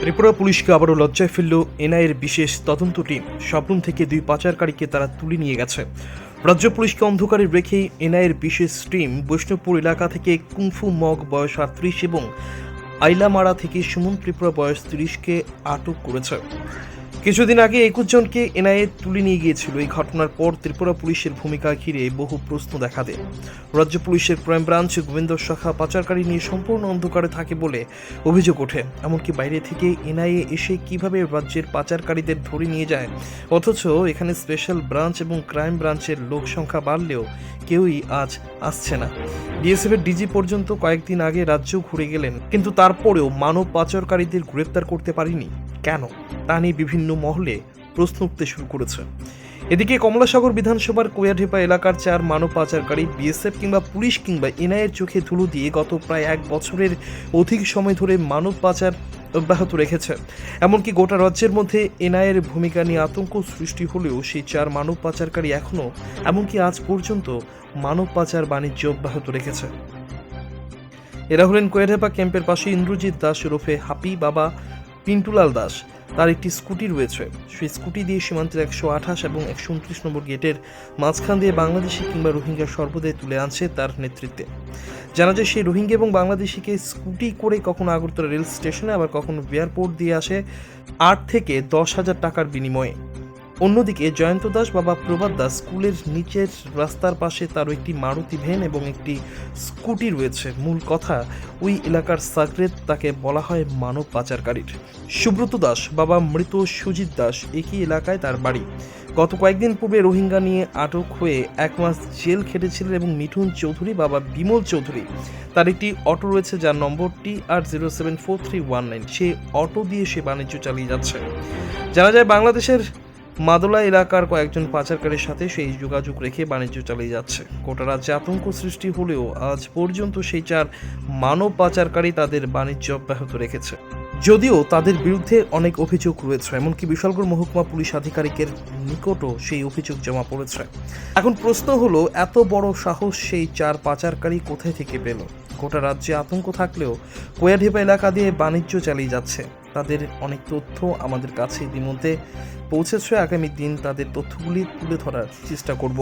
ত্রিপুরা পুলিশকে আবারও লজ্জায় ফেলল এনআইয়ের বিশেষ তদন্ত টিম। সবরুম থেকে দুই পাচারকারীকে তারা তুলে নিয়ে গেছে। রাজ্য পুলিশকে অন্ধকারে রেখেই এনআইয়ের বিশেষ টিম বৈষ্ণবপুর এলাকা থেকে কুংফু মগ বয়স আটত্রিশ এবং আইলামারা থেকে সুমন ত্রিপুরা বয়স তিরিশকে আটক করেছে। কিছুদিন আগে একুশ জনকে এনআইএ তুলে নিয়ে গিয়েছিল। এই ঘটনার পর ত্রিপুরা পুলিশের ভূমিকা ঘিরে বহু প্রশ্ন দেখা দেয়। রাজ্য পুলিশের ক্রাইম ব্রাঞ্চ গোবিন্দ শাখা পাচারকারী নিয়ে সম্পূর্ণ অন্ধকারে থাকে বলে অভিযোগ ওঠে। এমনকি বাইরে থেকে এনআইএ এসে কীভাবে রাজ্যের পাচারকারীদের ধরে নিয়ে যায়? অথচ এখানে স্পেশাল ব্রাঞ্চ এবং ক্রাইম ব্রাঞ্চের লোক সংখ্যা বাড়লেও কেউই আজ আসছে না। বিএসএফ এর ডিজি পর্যন্ত কয়েকদিন আগে রাজ্য ঘুরে গেলেন, কিন্তু তারপরেও মানব পাচারকারীদের গ্রেপ্তার করতে পারিনি। কেন? তা নিয়ে বিভিন্ন মহলে প্রশ্ন উঠতে শুরু করেছে। এদিকে কমলাসাগর বিধানসভার কোয়াঢেপা এলাকার চার মানব পাচারকারী, বিএসএফ কিংবা পুলিশ কিংবা এনআইয়ের চোখে ধুলো দিয়ে গত প্রায় এক বছরের অধিক সময় ধরে মানব পাচার অব্যাহত রেখেছে। এমনকি গোটা রাজ্যের মধ্যে এনআইয়ের ভূমিকা নিয়ে আতঙ্ক সৃষ্টি হলেও সেই চার মানব পাচারকারী এখনও এমনকি আজ পর্যন্ত মানব পাচার বাণিজ্য অব্যাহত রেখেছে। এরা হলেন কোয়েঢেপা ক্যাম্পের পাশে ইন্দ্রজিৎ দাস ওরফে হাপি বাবা পিন্টুলাল দাস। তার একটি স্কুটি রয়েছে। সেই স্কুটি দিয়ে সীমান্তের একশো আঠাশ এবং একশো উনত্রিশ নম্বর গেটের মাঝখান দিয়ে বাংলাদেশি কিংবা রোহিঙ্গা সর্বদাই তুলে আনছে তার নেতৃত্বে। জানা যায় সেই রোহিঙ্গা এবং বাংলাদেশিকে স্কুটি করে কখনো আগরতলা রেল স্টেশনে, আবার কখনো এয়ারপোর্ট দিয়ে আসে আট থেকে দশ হাজার টাকার বিনিময়ে। অন্যদিকে জয়ন্ত দাস বাবা প্রভাত দাস স্কুলের নিচের রাস্তার পাশে তারও একটি মারুতি ভ্যান এবং একটি স্কুটি রয়েছে। মূল কথা, ওই এলাকার সাগরেত তাকে বলা হয় মানব পাচারকারীর। সুব্রত দাস বাবা মৃত সুজিত দাস একই এলাকায় তার বাড়ি। গত কয়েকদিন পূর্বে রোহিঙ্গা নিয়ে আটক হয়ে এক মাস জেল খেটেছিলেন এবং মিঠুন চৌধুরী, বাবা বিমল চৌধুরী। তার একটি অটো রয়েছে যার নম্বরটি R zero seven four three one nine সে অটো দিয়ে সে বাণিজ্য চালিয়ে যাচ্ছে। জানা যায়, বাংলাদেশের মাদলা এলাকার কয়েকজন পাচারকারীর সাথে সেই যোগাযোগ রেখে বাণিজ্য চালিয়ে যাচ্ছে। গোটা রাজ্যে আতঙ্ক সৃষ্টি হলেও আজ পর্যন্ত সেই চার মানব পাচারকারী তাদের বাণিজ্য অব্যাহত রেখেছে। যদিও তাদের বিরুদ্ধে অনেক অভিযোগ রয়েছে, এমনকি বিশালগড় মহকুমা পুলিশ আধিকারিকের নিকটও সেই অভিযোগ জমা পড়েছে। এখন প্রশ্ন হলো, এত বড় সাহস সেই চার পাচারকারী কোথায় থেকে পেল? গোটা রাজ্যে আতঙ্ক থাকলেও কোয়াঢেপা এলাকা দিয়ে বাণিজ্য চালিয়ে যাচ্ছে। তাদের অনেক তথ্য আমাদের কাছে ইতিমধ্যে পৌঁছেছে। আগামী দিন তাদের তথ্যগুলি তুলে ধরার চেষ্টা করব।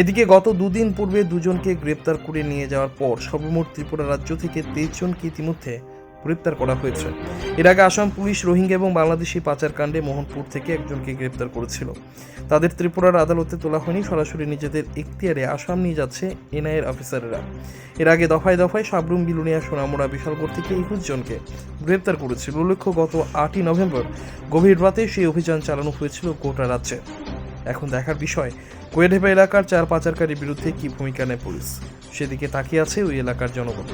এদিকে গত দুদিন পূর্বে দুজনকে গ্রেপ্তার করে নিয়ে যাওয়ার পর সর্বমোট ত্রিপুরা রাজ্য থেকে তেইশ জনকে ইতিমধ্যে গ্রেপ্তার করা হয়েছে। এর আগে আসাম পুলিশ, রোহিঙ্গা এবং বাংলাদেশি পাচারকাণ্ডে মোহনপুর থেকে একজনকে গ্রেপ্তার করেছিল। তাদের ত্রিপুরার আদালতে তোলা হয়নি, সরাসরি নিজেদের এখতিয়ারে আসাম নিয়ে যাচ্ছে এনআইএর অফিসাররা। এর আগে দফায় দফায় সাবরুম, বিলুনিয়া, সোনামুড়া, বিশালগড় থেকে একুশ জনকে গ্রেপ্তার করেছিল। উল্লেখ্য, গত আটই নভেম্বর গভীর রাতে সেই অভিযান চালানো হয়েছিল গোটা রাজ্যে। এখন দেখার বিষয়, কোয়েঢেপা এলাকার চার পাচারকারীর বিরুদ্ধে কি ভূমিকা নেয় পুলিশ? সেদিকে তাকিয়ে আছে ওই এলাকার জনগণ।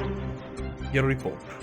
Report.